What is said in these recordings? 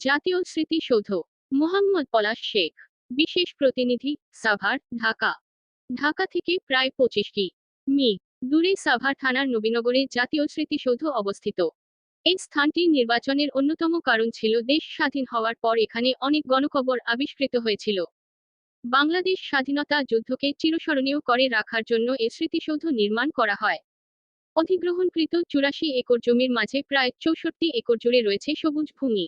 জাতীয় স্মৃতিসৌধ, মোহাম্মদ পলাশ শেখ, বিশেষ প্রতিনিধি, সাভার, ঢাকা। ঢাকা থেকে প্রায় পঁচিশ কি মি, দূরে সাভার থানার নবীনগরে জাতীয় স্মৃতিসৌধ অবস্থিত। এই স্থানটি নির্বাচনের অন্যতম কারণ ছিল দেশ স্বাধীন হওয়ার পর এখানে অনেক গণকবর আবিষ্কৃত হয়েছিল। বাংলাদেশ স্বাধীনতা যুদ্ধকে চিরস্মরণীয় করে রাখার জন্য এ স্মৃতিসৌধ নির্মাণ করা হয়। অধিগ্রহণকৃত চুরাশি একর জমির মাঝে প্রায় চৌষট্টি একর জুড়ে রয়েছে সবুজ ভূমি।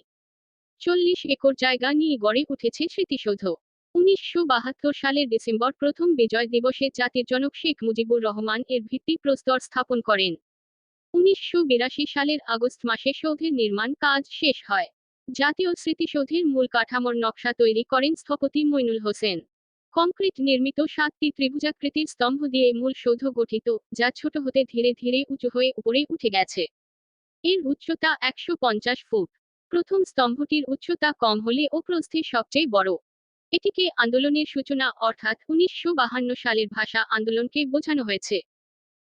চল্লিশ একর জায়গা নিয়ে গড়ে উঠেছে স্মৃতিসৌধ। উনিশশো বাহাত্তর সালের ডিসেম্বর প্রথম বিজয় দিবসে জাতির জনক শেখ মুজিবুর রহমান এর ভিত্তি প্রস্তর স্থাপন করেন। উনিশশো বিরাশি সালের আগস্ট মাসে সৌধের নির্মাণ কাজ শেষ হয়। জাতীয় স্মৃতিসৌধের মূল কাঠামোর নকশা তৈরি করেন স্থপতি মইনুল হোসেন। কংক্রিট নির্মিত সাতটি ত্রিভুজাকৃতির স্তম্ভ দিয়ে মূল সৌধ গঠিত, যা ছোট হতে ধীরে ধীরে উঁচু হয়ে উপরে উঠে গেছে। এর উচ্চতা একশো পঞ্চাশ ফুট। প্রথম স্তম্ভটির উচ্চতা কম হলে ও প্রস্থে সবচেয়ে বড়। এটিকে আন্দোলনের সূচনা অর্থাৎ উনিশশো সালের ভাষা আন্দোলনকে বোঝানো হয়েছে।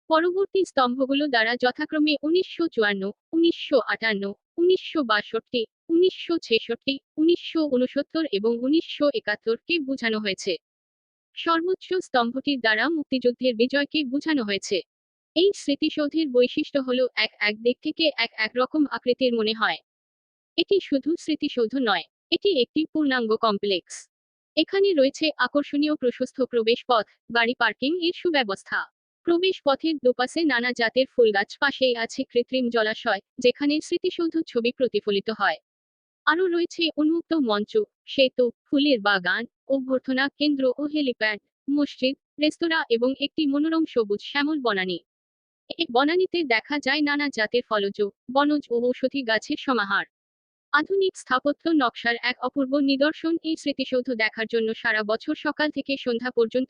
পরবর্তী স্তম্ভগুলো দ্বারা যথাক্রমে উনিশশো চুয়ান্ন, উনিশশো আটান্ন, উনিশশো বাষট্টি, উনিশশো ছেষট্টি, উনিশশো উনসত্তর এবং উনিশশো একাত্তরকে বোঝানো হয়েছে। সর্বোচ্চ স্তম্ভটির দ্বারা মুক্তিযুদ্ধের বিজয়কে বোঝানো হয়েছে। এই স্মৃতিসৌধের বৈশিষ্ট্য হল এক এক দিক থেকে এক এক রকম আকৃতির মনে হয়। এটি শুধু স্মৃতিসৌধ নয়, এটি একটি পূর্ণাঙ্গ কমপ্লেক্স। এখানে রয়েছে আকর্ষণীয় প্রশস্ত প্রবেশ পথ গাড়ি পার্কিং এর সুব্যবস্থা। প্রবেশ পথের দুপাশে নানা জাতের ফুলগাছ পাশেই আছে কৃত্রিম জলাশয়, যেখানে স্মৃতিসৌধ ছবি প্রতিফলিত হয়। আরও রয়েছে উন্মুক্ত মঞ্চ, সেতু, ফুলের বাগান, অভ্যর্থনা কেন্দ্র ও হেলিপ্যাড, মসজিদ, রেস্তোরাঁ এবং একটি মনোরম সবুজ শ্যামল বনানী। এই বনানীতে দেখা যায় নানা জাতের ফলজ, বনজ ও ঔষধি গাছের সমাহার। আধুনিক স্থাপত্য নকশার এক অপূর্ব নিদর্শন এই স্মৃতিসৌধ দেখার জন্য সারা বছর সকাল থেকে সন্ধ্যা পর্যন্ত